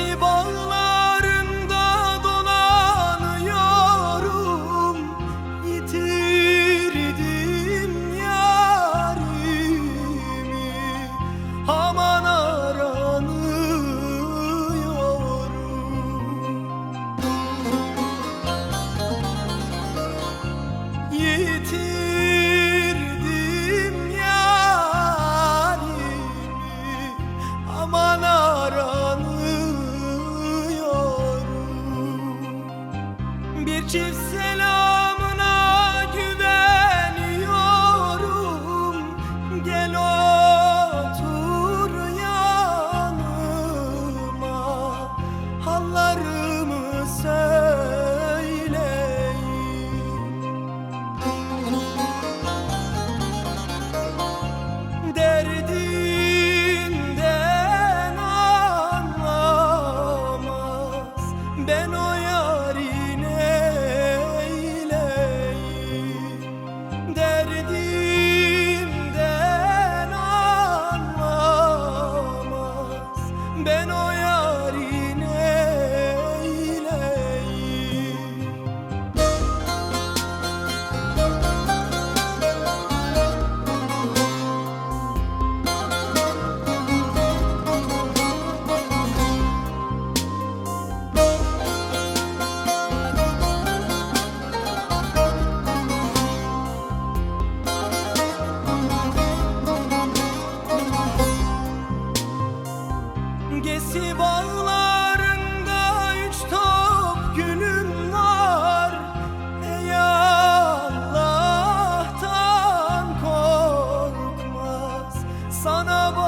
hasreti bağlarında dolanıyorum. Yitirdim yarimi. Aman aranıyorum. Yitirdim Chiefs. verdi sana